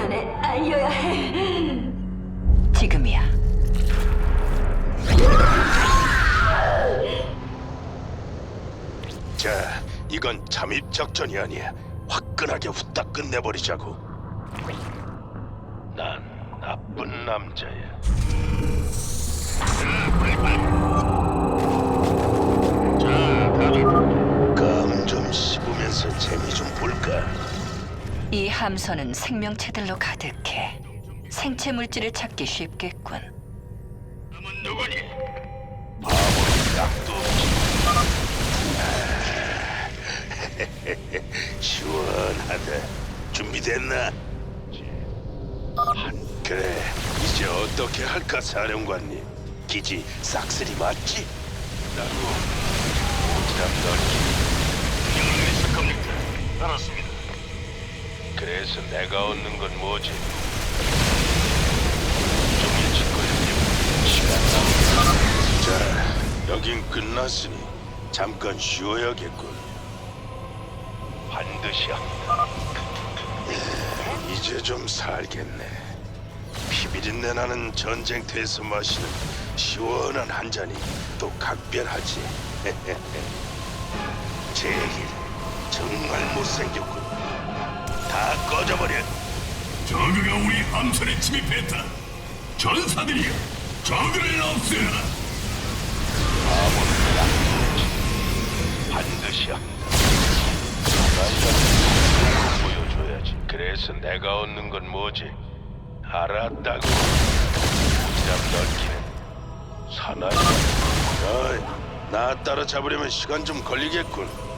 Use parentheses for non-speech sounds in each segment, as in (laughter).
전에 알려야 해. 지금이야. 자, 이건 잠입 작전이 아니야. 화끈하게 후딱 끝내버리자고. 난 나쁜 남자야. 감좀 씹으면서 재미 좀? 이 함선은 생명체들로 가득해. 생체 물질을 찾기 쉽겠군. 남은 누구니? 약도 없지. 시원하다. 준비됐나? 그래, 이제 어떻게 할까, 사령관님? 기지 싹쓸이 맞지? 나고 오지랖 넓기. 명령을 내실 겁니까? 알았습니다. 그래서 내가 얻는 건 뭐지? 종일 짓거리면 시간. 자, 여긴 끝났으니 잠깐 쉬어야겠군. 반드시 한다. 이제 좀 살겠네. 피비린내 나는 전쟁터에서 마시는 시원한 한 잔이 또 각별하지. (laughs) 제길 정말 못생겼군. 다 꺼져버려. 저그가 우리 함선에 침입했다. 전사들이여, 저그를 없애라. 반드시 한다. 보여줘야지. 그래서 내가 얻는 건 뭐지? 알았다고. 부담 넓기는 사나이. 어이, 나 따라잡으려면 시간 좀 걸리겠군.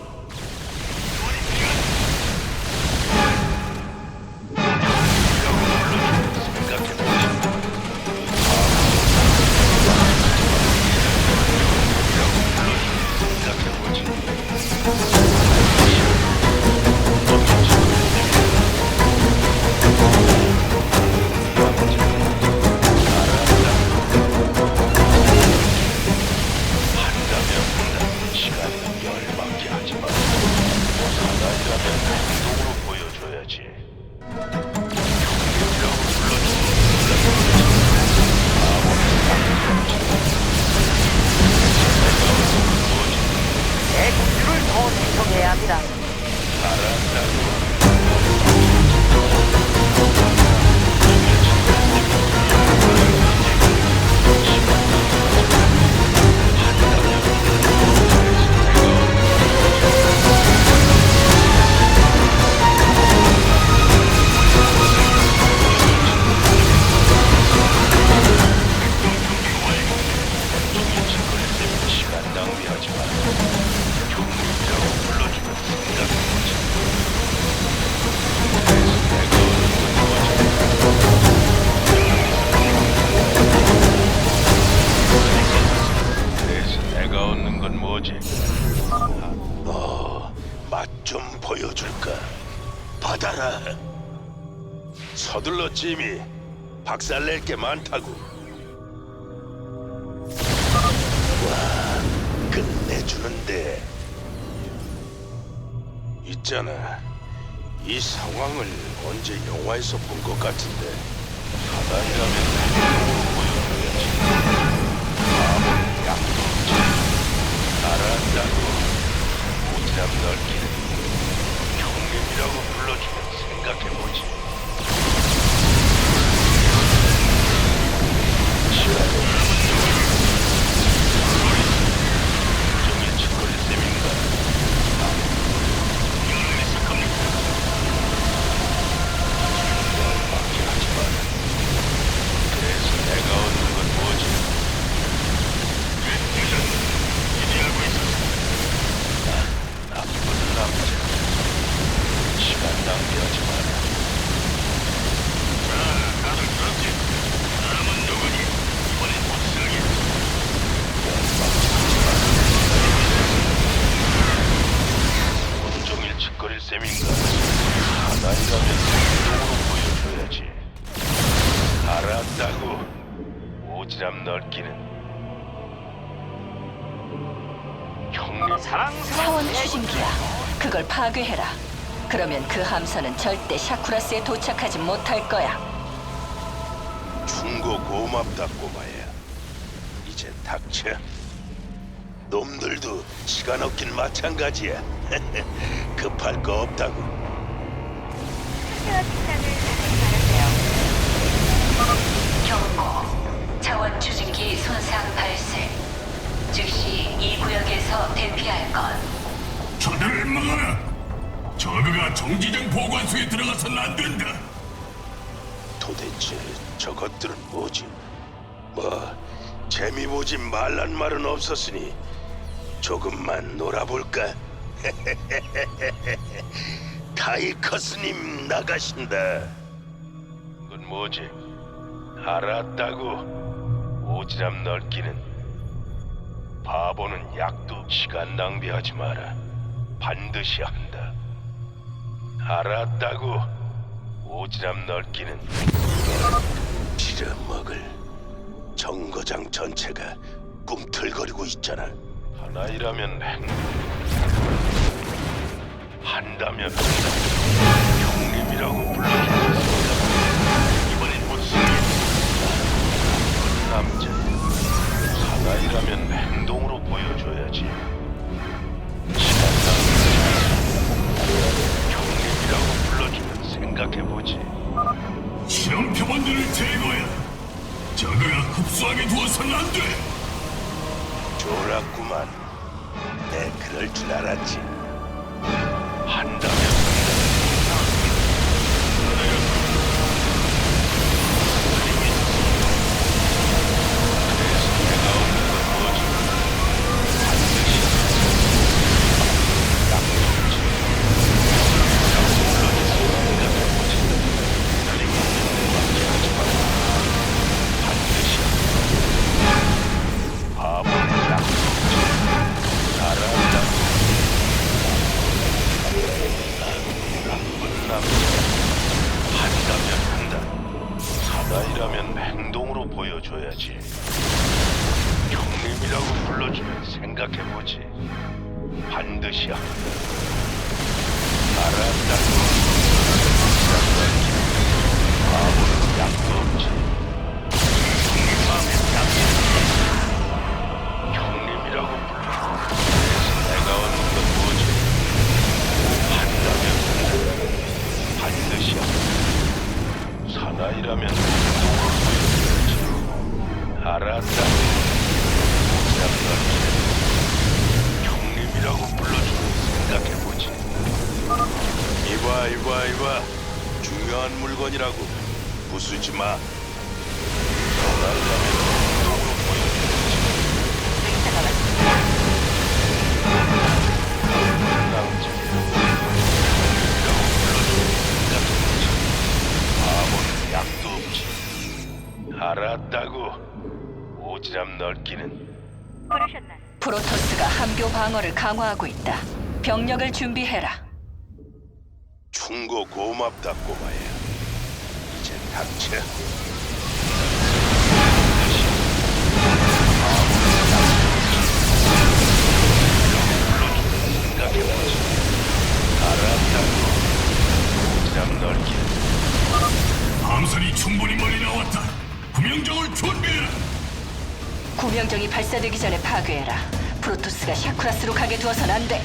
서둘러 지미. 박살낼 게 많다고. 와, 끝내주는데. 있잖아. 이 상황을 언제 영화에서 본 것 같은데. 없지. 알았다고. 오지랖 넓기는 형님이라고 불러주면 생각해보지. 그걸 파괴해라. 그러면 그 함선은 절대 샤쿠라스에 도착하지 못할 거야. 충고 고맙다 꼬마야. 이제 닥쳐. 놈들도 시간 없긴 마찬가지야. (laughs) 급할 거 없다고. 보관소에 들어가서는 안 된다. 도대체 저것들은 뭐지? 뭐 재미 보지 말란 말은 없었으니 조금만 놀아볼까? (laughs) 타이커스님 나가신다. 그건 뭐지? 알았다고. 오지랖 넓기는 바보는 약도 시간 낭비하지 마라. 반드시 한다. 알았다고. 오지랖 넓기는 빌어먹을 정거장 전체가 꿈틀거리고 있잖아. 하나이라면 행 한다면 형님이라고 불러주겠습니다. 이번엔 무슨 남자 하나이라면 행동으로 보여줘야지. 내 그럴 줄 알았지. 한다 생각해보지. 반드시 한다. 알았다. 바보는 약도 없지. 마음에 딱 형님이라고 불러. 그래서 내가 얻는 건 뭐지? 한다면 한다. 반드시 한다. 사나이라면 행동으로 보여줘야지. 알았다. 이라고. 부수지 마. 약도 없지. 알았다고. 오지랖 넓기는 프로토스가 함교 방어를 강화하고 있다. 병력을 준비해라. 충고 고맙다 꼬마야. 닥쳐. 생각해보지. 알았다고. 함선이 충분히 멀리 나왔다. 구명정을 준비해라. 구명정이 발사되기 전에 파괴해라. 프로토스가 샤쿠라스로 가게 두어선 안 돼.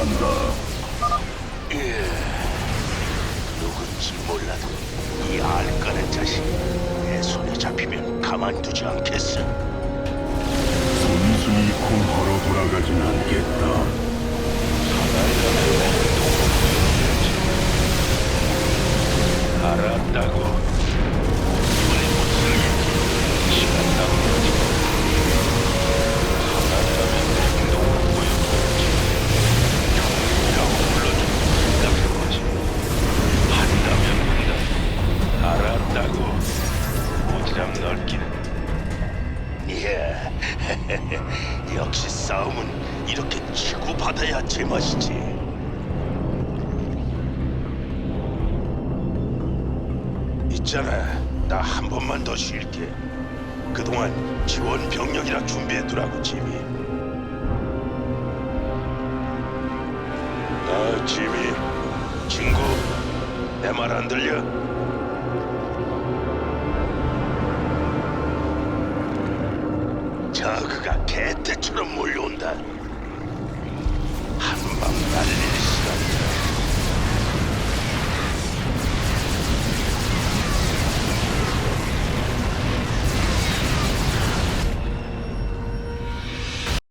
한다. 예. 누군지 몰라도 이 알까는 자식 내 손에 잡히면 가만두지 않겠어. 순순히 공허로 돌아가진 않겠다. 알았다고. 있잖아, 나 한 번만 더 쉴게. 그동안 지원 병력이라 준비해두라고, 지미. 아, 지미. 친구, 내 말 안 들려? 저그가 개떼처럼 몰려온다. 한방 날리